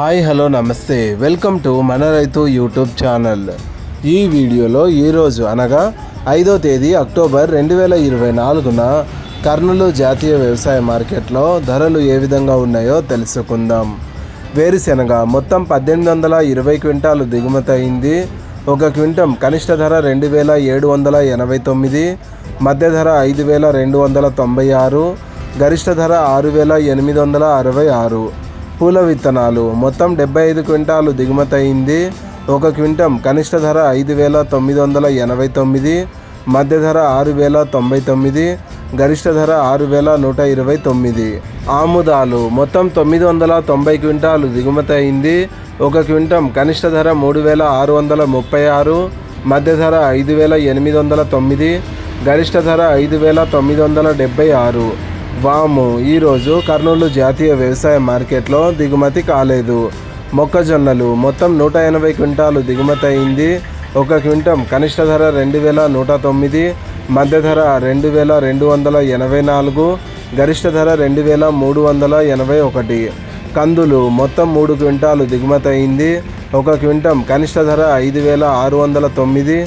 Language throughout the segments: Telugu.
హాయ్ హలో నమస్తే. వెల్కమ్ టు మన రైతు యూట్యూబ్ ఛానల్. ఈ వీడియోలో ఈరోజు అనగా ఐదో తేదీ అక్టోబర్ రెండు వేల ఇరవై నాలుగున కర్నూలు జాతీయ వ్యవసాయ మార్కెట్లో ధరలు ఏ విధంగా ఉన్నాయో తెలుసుకుందాం. వేరుశెనగ మొత్తం పద్దెనిమిది వందల ఇరవై క్వింటాలు దిగుమతి అయింది. ఒక క్వింటం కనిష్ట ధర రెండు వేల ఏడు వందల ఎనభై తొమ్మిది మధ్య ధర ఐదు వేల రెండు వందల తొంభై ఆరు గరిష్ట ధర ఆరు వేల ఎనిమిది వందల అరవై ఆరు. పూల విత్తనాలు. మొత్తం డెబ్బై ఐదు క్వింటాలు దిగుమతి అయింది. ఒక క్వింటం కనిష్ట ధర ఐదు వేల తొమ్మిది వందల ఎనభై తొమ్మిది మధ్య ధర ఆరు వేల తొంభై తొమ్మిది గరిష్ట ధర ఆరు వేల నూట ఇరవై తొమ్మిది. ఆముదాలు. మొత్తం తొమ్మిది వందల తొంభై క్వింటాలు దిగుమతి అయింది. ఒక క్వింటం కనిష్ట ధర మూడు వేల ఆరు వందల ముప్పై ఆరు మధ్య ధర ఐదు వేల ఎనిమిది వందల తొమ్మిది గరిష్ట ధర ఐదు వేల తొమ్మిది వందల డెబ్బై ఆరు. వాము ఈరోజు కర్నూలు జాతీయ వ్యవసాయ మార్కెట్లో దిగుమతి కాలేదు. మొక్కజొన్నలు మొత్తం నూట ఎనభై క్వింటాలు దిగుమతి అయింది. ఒక క్వింటం కనిష్ట ధర రెండు వేల నూట తొమ్మిది మధ్య ధర రెండు వేల రెండు వందల ఎనభై నాలుగు గరిష్ట ధర రెండు వేల మూడు వందల ఎనభై ఒకటి. కందులు మొత్తం మూడు క్వింటాలు దిగుమతి అయింది. ఒక క్వింటం కనిష్ట ధర ఐదు వేల ఆరు వందల తొమ్మిది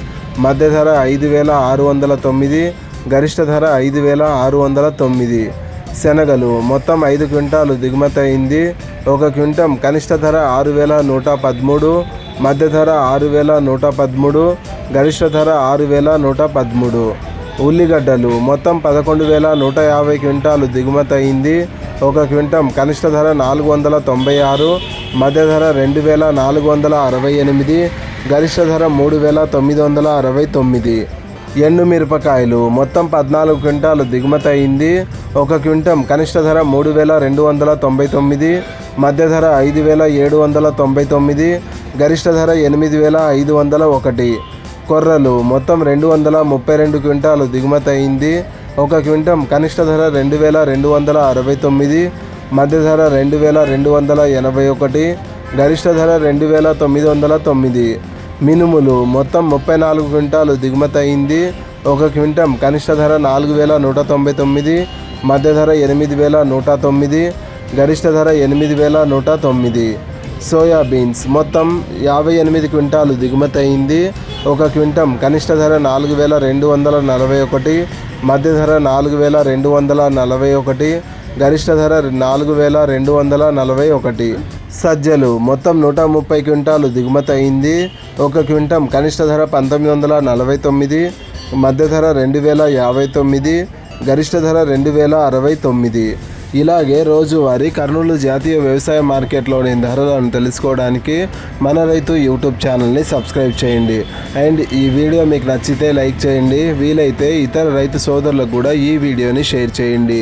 మధ్య ధర ఐదు వేల ఆరు వందల తొమ్మిది గరిష్ట ధర ఐదు వేల ఆరు వందల తొమ్మిది. శనగలు. మొత్తం ఐదు క్వింటాలు దిగుమతి అయింది. ఒక క్వింటం కనిష్ట ధర ఆరు వేల నూట పదమూడు మధ్య ధర ఆరు వేల నూట పదమూడు గరిష్ట ధర ఆరు వేల నూట పదమూడు. ఉల్లిగడ్డలు. మొత్తం పదకొండు వేల నూట యాభై క్వింటాలు దిగుమతి అయింది. ఒక క్వింటం కనిష్ట ధర నాలుగు వందల తొంభై ఆరు మధ్య ధర రెండు వేల నాలుగు వందల అరవై ఎనిమిది గరిష్ట ధర మూడు వేల తొమ్మిది వందల అరవై తొమ్మిది. ఎండు మిరపకాయలు. మొత్తం పద్నాలుగు క్వింటాలు దిగుమతి అయింది. ఒక క్వింటం కనిష్ట ధర మూడు వేల రెండు వందల తొంభై తొమ్మిది మధ్య ధర ఐదు వేల ఏడు వందల తొంభై తొమ్మిది గరిష్ట ధర ఎనిమిది వేల ఐదు వందల ఒకటి. కొర్రలు మొత్తం రెండు వందల ముప్పై రెండు క్వింటాలు దిగుమతి అయింది. ఒక క్వింటం కనిష్ట ధర రెండు వేల రెండు వందల అరవై తొమ్మిది మధ్య ధర రెండు వేల రెండు వందల ఎనభై ఒకటి గరిష్ట ధర రెండు వేల తొమ్మిది వందల తొమ్మిది. మినుములు మొత్తం ముప్పై నాలుగు క్వింటాలు దిగుమతి అయింది. ఒక క్వింటం కనిష్ట ధర నాలుగు వేల నూట తొంభై తొమ్మిది మధ్య ధర ఎనిమిది వేల నూట తొమ్మిది గరిష్ట ధర ఎనిమిది వేల నూట తొమ్మిది. సోయాబీన్స్ మొత్తం యాభై ఎనిమిది క్వింటాలు దిగుమతి అయింది. ఒక క్వింటం కనిష్ట ధర నాలుగు వేల రెండు వందల నలభై ఒకటి మధ్య ధర నాలుగు వేల రెండు వందల నలభై ఒకటి గరిష్ట ధర నాలుగు వేల రెండు వందల నలభై ఒకటి. సజ్జలు మొత్తం నూట ముప్పై క్వింటాలు దిగుమతి అయింది. ఒక క్వింటం కనిష్ట ధర పంతొమ్మిది వందల నలభై తొమ్మిది. మధ్య ధర రెండు వేల యాభై తొమ్మిది. గరిష్ట ధర రెండు వేల అరవై తొమ్మిది. ఇలాగే రోజువారీ కర్నూలు జాతీయ వ్యవసాయ మార్కెట్లోని ధరలను తెలుసుకోవడానికి మన రైతు యూట్యూబ్ ఛానల్ని సబ్స్క్రైబ్ చేయండి. అండ్ ఈ వీడియో మీకు నచ్చితే లైక్ చేయండి. వీలైతే ఇతర రైతు సోదరులకు కూడా ఈ వీడియోని షేర్ చేయండి.